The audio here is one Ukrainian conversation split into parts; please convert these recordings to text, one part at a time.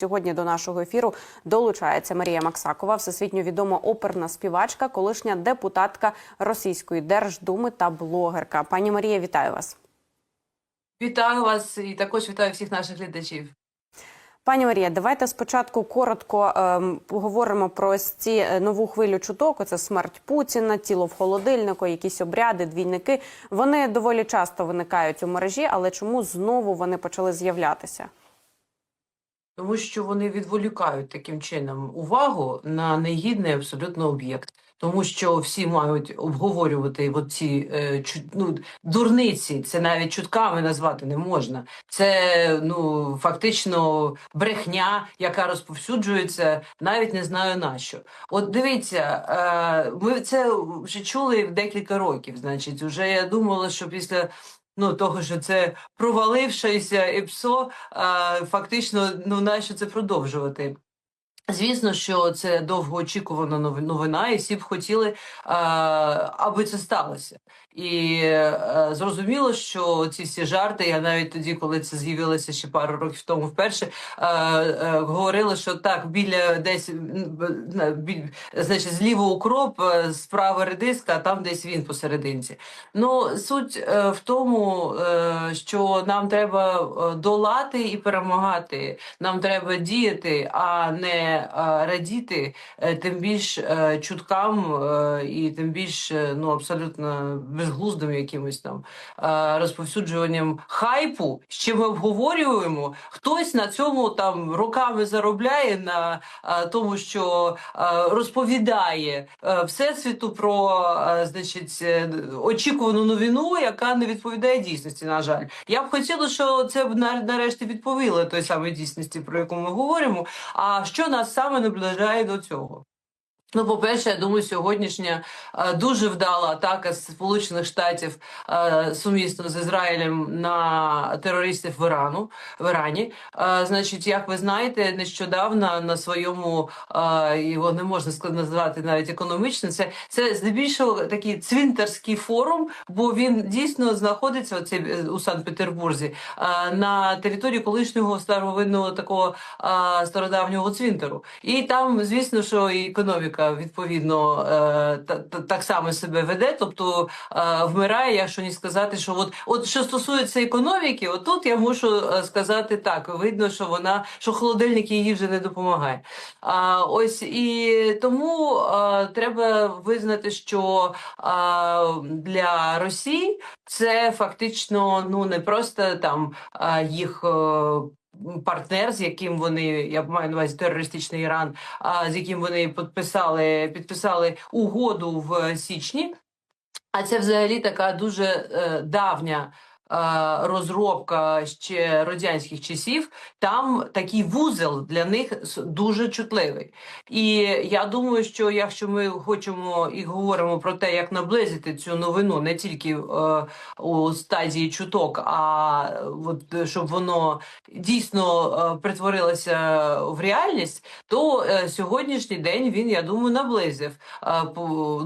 Сьогодні до нашого ефіру долучається Марія Максакова, всесвітньо відома оперна співачка, колишня депутатка Російської Держдуми та блогерка. Пані Марія, вітаю вас. Вітаю вас і також вітаю всіх наших глядачів. Пані Марія, давайте спочатку коротко ем, поговоримо про ось ці е, нову хвилю чуток. Це смерть Путіна, тіло в холодильнику, якісь обряди, двійники. Вони доволі часто виникають у мережі, але чому знову вони почали з'являтися? Тому що вони відволікають таким чином увагу на негідний абсолютно об'єкт. Тому що всі мають обговорювати ці е, ну, дурниці, це навіть чутками назвати не можна. Це ну фактично брехня, яка розповсюджується, навіть не знаю на що. От дивіться, е, ми це вже чули декілька років. Значить, вже я думала, що після. Ну, того, що це провалившеся ІПСО, а, фактично, ну нащо це продовжувати? Звісно, що це довгоочікувана нов- новина, і всі б хотіли, аби це сталося. І е, зрозуміло, що ці всі жарти, я навіть тоді, коли це з'явилося ще пару років тому вперше, е, е, говорили, що так, біля десь біль, значить, зліва укроп, е, справа редиска, а там десь він посерединці. Ну, суть е, в тому, е, що нам треба е, долати і перемагати. Нам треба діяти, а не е, радіти, е, тим більш е, чуткам е, і тим більш е, ну абсолютно безглуздим якимось там е, розповсюджуванням хайпу. Ще ми обговорюємо. Хтось на цьому там роками заробляє на е, тому, що е, розповідає всесвіту про значить очікувану новину, яка не відповідає дійсності. На жаль, я б хотіла, що це б на- нарешті відповіло той самої дійсності, про яку ми говоримо. А що нас саме наближає до цього? Ну, по-перше, я думаю, сьогоднішня е, дуже вдала атака Сполучених Штатів е, сумісно з Ізраїлем на терористів в Ірану в Ірані. Е, значить, як ви знаєте, нещодавно на своєму його не можна ск- назвати навіть економічним. Це це здебільшого такий цвинтарський форум, бо він дійсно знаходиться оце, у Санкт-Петербурзі на території колишнього старовинного такого стародавнього цвинтару. І там, звісно, що і економіка відповідно е, та, та, так само себе веде, тобто е, вмирає, якщо не сказати, що от, от що стосується економіки, отут я мушу е, сказати так: видно, що вона що холодильник її вже не допомагає. А, ось і тому треба визнати, що для Росії це фактично ну не просто там їх. Е, Партнер, з яким вони, я маю на увазі терористичний Іран, а з яким вони підписали, підписали угоду в січні. А це взагалі така дуже е, давня е, розробка ще радянських часів. Там такий вузел для них дуже чутливий. І я думаю, що якщо ми хочемо і говоримо про те, як наблизити цю новину не тільки е, у стадії чуток, а от, щоб воно дійсно е, притворилося в реальність, то е, сьогоднішній день він, я думаю, наблизив. Е,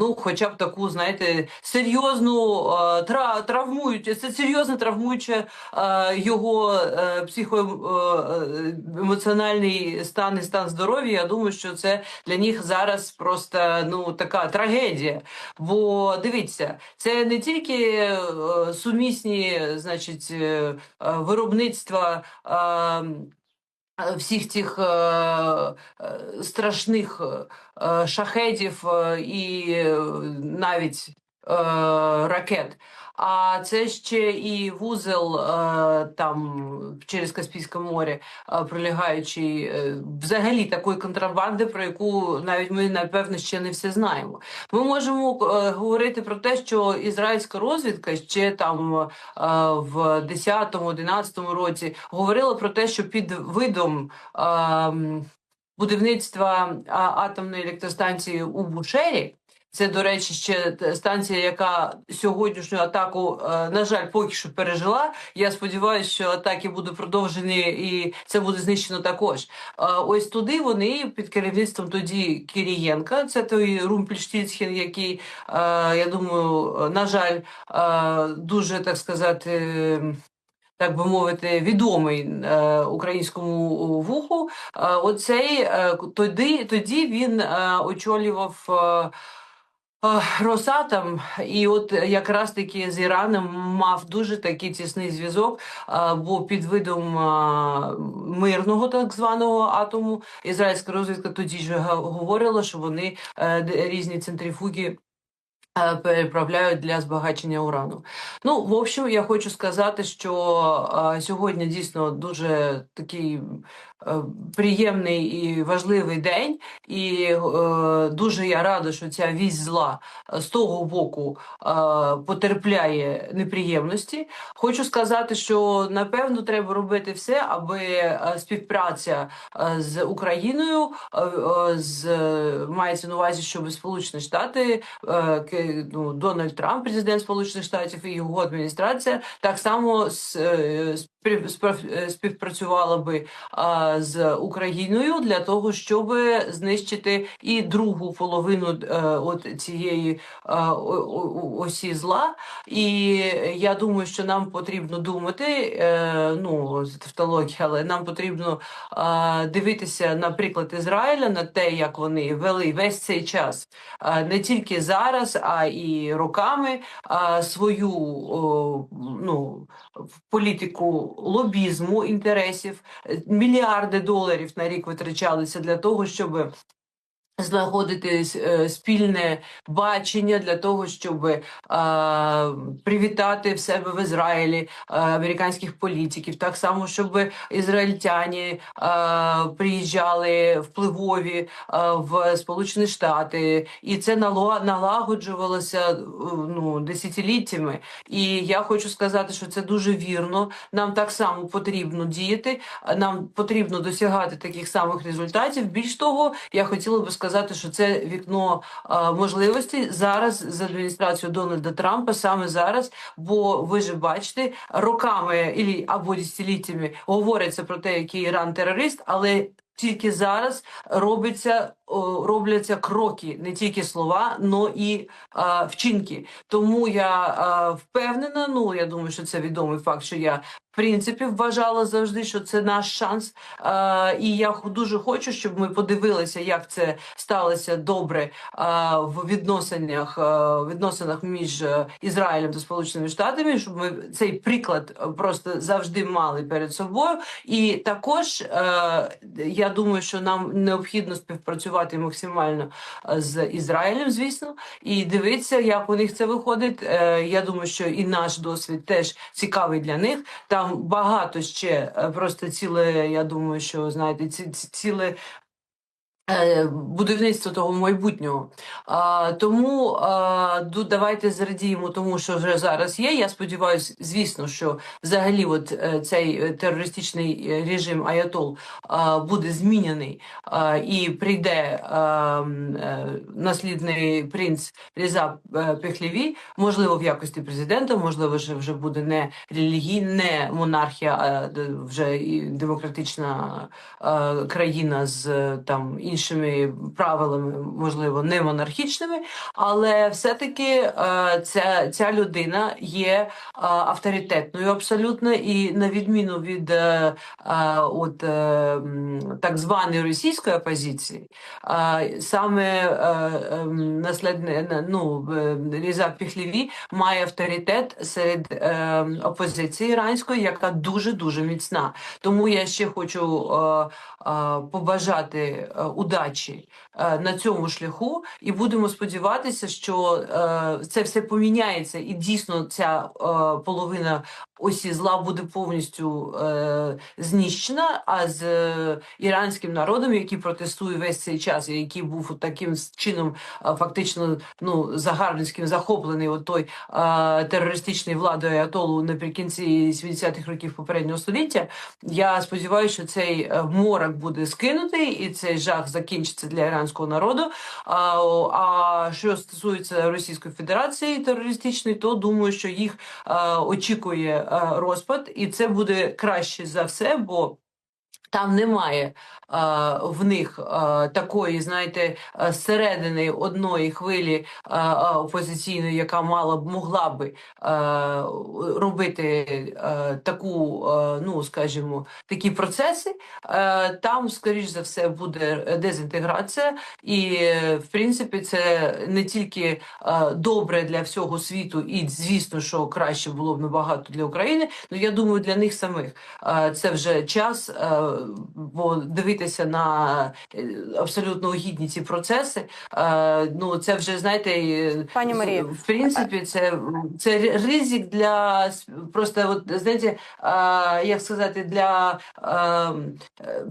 ну, хоча б таку, знаєте, серйозну е, тра, травмуючу, це серйозно травмуюче е, його е, психоемоціональний стан і стан здоров'я. Я думаю, що це для них зараз просто ну така трагедія. Бо дивіться, це не тільки е, сумісні, значить, е, е, виробництва. е, Всіх цих е, е, страшних е, шахедів е, і е, навіть е, ракет. А це ще і вузел е, там через Каспійське море, е, пролігаючий е, взагалі такої контрабанди, про яку навіть ми напевно ще не все знаємо. Ми можемо е, говорити про те, що ізраїльська розвідка ще там е, в 10-11 році говорила про те, що під видом ем, будівництва атомної електростанції у Бушері. Це, до речі, ще станція, яка сьогоднішню атаку, е, на жаль, поки що пережила. Я сподіваюся, що атаки будуть продовжені і це буде знищено також. Е, Ось туди вони під керівництвом тоді Кирієнка, це той Румпельштільцхен, який, е, я думаю, на жаль, дуже так сказати. так би мовити, відомий е, українському вуху. Е, оцей е, тоді, тоді він е, очолював. Е, Росатом, і от якраз таки з Іраном мав дуже такий тісний зв'язок, бо під видом мирного так званого атому ізраїльська розвідка тоді ж говорила, що вони е, різні центрифуги е, переправляють для збагачення урану. Ну, в общем, я хочу сказати, що сьогодні дійсно дуже такий приємний і важливий день, і е, дуже я рада, що ця вість зла е, з того боку е, потерпляє неприємності. Хочу сказати, що напевно треба робити все, аби е, співпраця е, з Україною е, е, з мається на увазі, щоб Сполучені Штати е, ну, Дональд Трамп, президент Сполучених Штатів і його адміністрація так само з, е, спів- спів- співпрацювала би а, з Україною для того, щоб знищити і другу половину е, от цієї о- осі зла. І я думаю, що нам потрібно думати, е, ну з тавтології, але нам потрібно е, дивитися, наприклад, Ізраїля на те, як вони вели весь цей час, е, не тільки зараз, а і роками е, свою о, ну, в політику лобізму інтересів. Е, Мільярди доларів на рік витрачалися для того, щоб знаходити е, спільне бачення для того, щоб е, привітати в себе в Ізраїлі е, американських політиків, так само, щоб ізраїльтяні е, приїжджали впливові е, в Сполучені Штати, і це налагоджувалося е, ну, десятиліттями. І я хочу сказати, що це дуже вірно. Нам так само потрібно діяти, нам потрібно досягати таких самих результатів. Більш того, я хотіла би сказати, що це вікно е, можливостей зараз з адміністрацією Дональда Трампа, саме зараз. Бо ви ж бачите, роками або десятиліттями говориться про те, який Іран терорист, але тільки зараз робиться, робляться кроки, не тільки слова, но і а, вчинки. Тому я а, впевнена. Ну я думаю, що це відомий факт, що я в принципі вважала завжди, що це наш шанс. А, і я дуже хочу, щоб ми подивилися, як це сталося добре а, в відносинах, а, відносинах між е, Ізраїлем та Сполученими Штатами, щоб ми цей приклад е, просто завжди мали перед собою. І також е, я думаю, що нам необхідно співпрацювати максимально е, з Ізраїлем, звісно, і дивитися, як у них це виходить. Е, Я думаю, що і наш досвід теж цікавий для них. Там багато ще е, просто ціле. Я думаю, що знаєте, ці- ціле. Е, Будівництво того майбутнього. А, тому а, давайте зрадіємо тому, що вже зараз є. Я сподіваюся, звісно, що взагалі от, е, цей е, терористичний режим Аятол а, буде змінений а, і прийде а, наслідний принц Різа Пехлєві, можливо, в якості президента, можливо, вже, вже буде не релігійна, не монархія, а вже і демократична е, країна з там іншими правилами, можливо, не монархічними, але все-таки е, ця, ця людина є е, авторитетною абсолютно, і на відміну від е, от, так званої російської опозиції, саме ем, наслідне на- ну, Різа Піхліві має авторитет серед опозиції іранської, яка дуже дуже міцна. Тому я ще хочу побажати е, удачі е, на цьому шляху, і будемо сподіватися, що е, це все поміняється, і дійсно ця е, половина осі зла буде повністю знищена. А з іранським народом, який протестує весь цей час, і який був таким чином фактично ну загарбницьким захоплений от той терористичною владою Аятолу наприкінці 70-х років попереднього століття. Я сподіваюся, що цей морок буде скинутий, і цей жах закінчиться для іранського народу. А, а що стосується Російської Федерації терористичної, то думаю, що їх а, очікує а, розпад, і це буде краще за все, бо Там немає е, в них е, такої, знаєте, е, зсередини одної хвилі опозиційної, яка мала б могла би робити таку, ну скажімо, такі процеси. Там, скоріш за все, буде дезінтеграція, і в принципі це не тільки добре для всього світу, і звісно, що краще було б набагато для України. але я думаю, для них самих це вже час. Бо дивитися на е, абсолютно гідні ці процеси, е, ну це вже знаєте, Пані Марія, в принципі, це, це ризик для просто, от знаєте, е, як сказати, для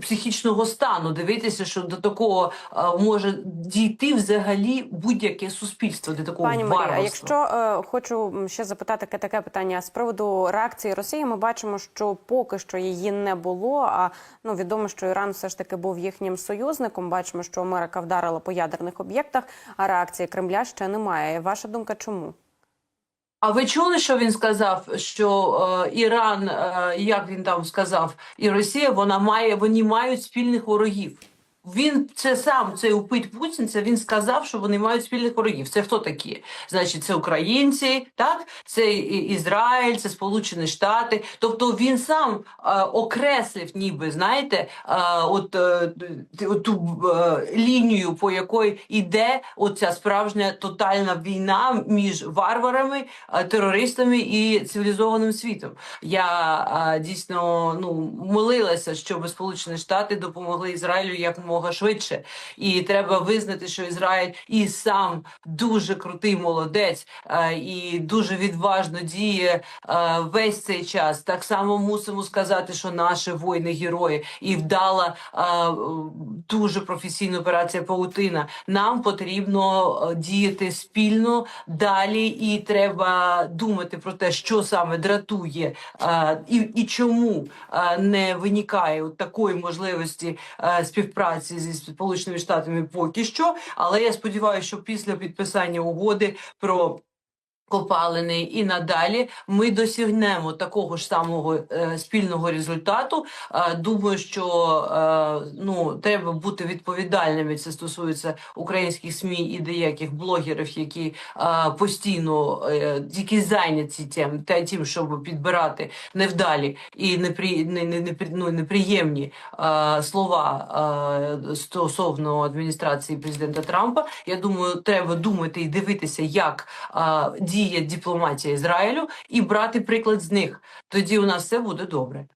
психічного стану. Дивитися, що до такого може дійти взагалі будь-яке суспільство, до такого Пані Марія, а якщо хочу ще запитати таке, таке питання з приводу реакції Росії, ми бачимо, що поки що її не було. А ну відомо, що Іран все ж таки був їхнім союзником. Бачимо, що Америка вдарила по ядерних об'єктах, а реакції Кремля ще немає. Ваша думка, чому? А ви чули, що він сказав? Що е, Іран, е, як він там сказав, і Росія, вона має, вони мають спільних ворогів. Він це сам цей упит Путін. Це він сказав, що вони мають спільних ворогів. Це хто такі? Значить, це українці, так це Ізраїль, це Сполучені Штати. Тобто він сам е, окреслив, ніби знаєте, е, от, е, ту е, лінію, по якої йде оця справжня тотальна війна між варварами, е, терористами і цивілізованим світом. Я е, дійсно ну молилася, щоб Сполучені Штати допомогли Ізраїлю якомога швидше. І треба визнати, що Ізраїль і сам дуже крутий молодець е, і дуже відважно діє е, весь цей час. Так само мусимо сказати, що наші воїни герої і вдала е, дуже професійна операція Паутина. Нам потрібно діяти спільно далі, і треба думати про те, що саме дратує і, і чому не виникає такої можливості е, співпраці зі Сполученими Штатами поки що. Але я сподіваюся, що після підписання угоди про Копалини і надалі ми досягнемо такого ж самого е, спільного результату. Е, думаю, що е, ну треба бути відповідальними. Це стосується українських змі і деяких блогерів, які е, постійно е, які зайняті тим, тим, щоб підбирати невдалі і непри, не, не, не, ну, неприємні е, слова е, стосовно адміністрації президента Трампа. Я думаю, треба думати і дивитися, як е, діє дипломатія Ізраїлю, і брати приклад з них. Тоді у нас все буде добре.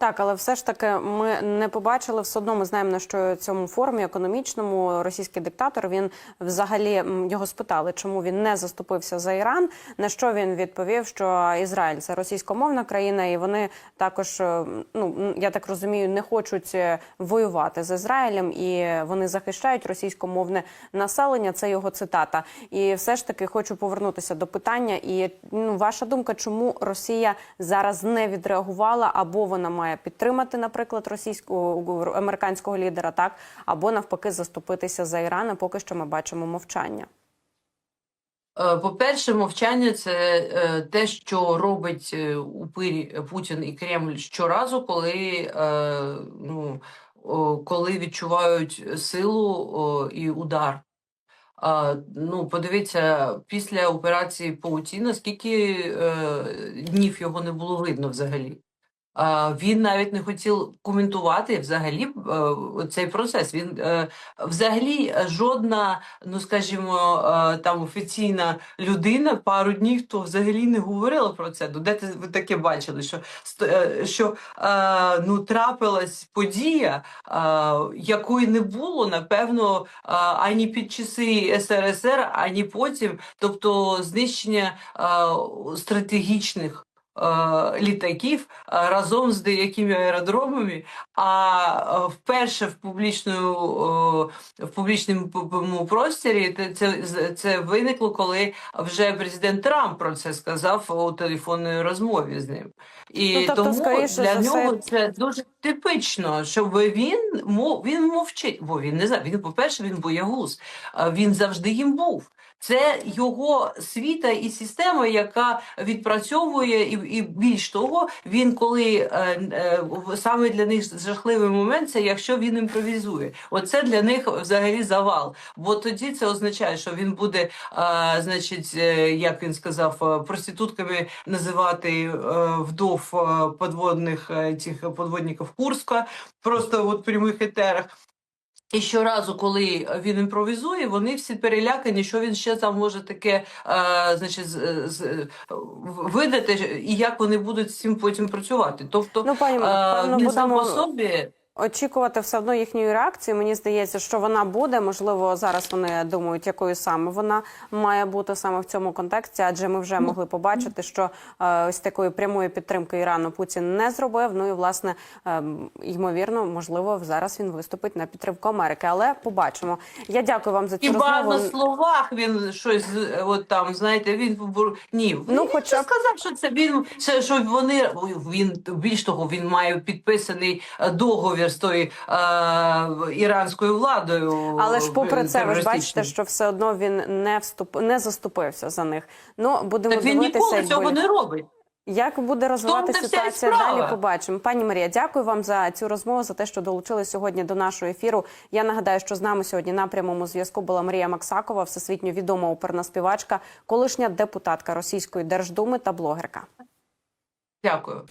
Так, але все ж таки ми не побачили все одно. Ми знаємо на що цьому форумі економічному російський диктатор він взагалі його спитали, чому він не заступився за Іран. На що він відповів, що Ізраїль це російськомовна країна, і вони також, е, ну я так розумію, не хочуть е, воювати з Ізраїлем, і вони захищають російськомовне населення. Це його цитата. І все ж таки хочу повернутися до питання. І ну, ваша думка, чому Росія зараз не відреагувала, або вона має підтримати, наприклад, російського американського лідера, так або навпаки заступитися за Іран. а Поки що ми бачимо мовчання. Е, По-перше, мовчання це е, те, що робить е, Путін і Кремль щоразу, коли, ну, коли відчувають силу і удар. Ну, подивіться, після операції Паутіна, скільки днів його не було видно взагалі. Він навіть не хотів коментувати взагалі е, цей процес. Він е, взагалі е, жодна, ну скажімо, там офіційна людина пару днів то взагалі не говорила про це. Ну, де ви таке бачили? Що що ну трапилась подія, якої не було, напевно, ані під часи СРСР, ані потім, тобто знищення стратегічних. Е, Літаків е, разом з деякими аеродромами, а е, вперше в публічному в публічному просторі це, це виникло, коли вже президент Трамп про це сказав у телефонній розмові з ним. І Ну, тобто, тому скоріше для нього все- це дуже типично, щоб він мов він мовчить, бо він не знає. Він, по-перше, він боягуз. Він завжди їм був. Це його світа і система, яка відпрацьовує, і, і більш того, він коли е, е, саме для них жахливий момент, це якщо він імпровізує. Оце для них взагалі завал. Бо тоді це означає, що він буде, е, значить, е, як він сказав, е, проститутками називати е, вдов е, подводних цих подводників Курська, просто от прямих етерах. І щоразу, коли він імпровізує, вони всі перелякані, що він ще там може таке е, значить, з, з, видати, і як вони будуть з цим потім працювати. Тобто, Ну, пані, е, певно, він сам по собі. Очікувати все одно їхньої реакції. Мені здається, що вона буде. Можливо, зараз вони думають, якою саме вона має бути саме в цьому контексті, адже ми вже могли побачити, що е, ось такої прямої підтримки Ірану Путін не зробив. Ну і власне е, ймовірно, можливо, зараз він виступить на підтримку Америки. Але побачимо. Я дякую вам за цю Хіба розмову. на словах він щось е, от там, знаєте, він ні, Ну, він хоча сказав, що це він що вони він більш того, він має підписаний е, договір з тою е, іранською владою. Але ж попри це, ви ж бачите, що все одно він не вступ не заступився за них. Ну будемо так він ніколи як цього буде- не робить. Як буде розвиватися ситуація далі? Побачимо. Пані Марія, дякую вам за цю розмову, за те, що долучили сьогодні до нашого ефіру. Я нагадаю, що з нами сьогодні на прямому зв'язку була Марія Максакова, всесвітньо відома оперна співачка, колишня депутатка Російської Держдуми та блогерка. Дякую.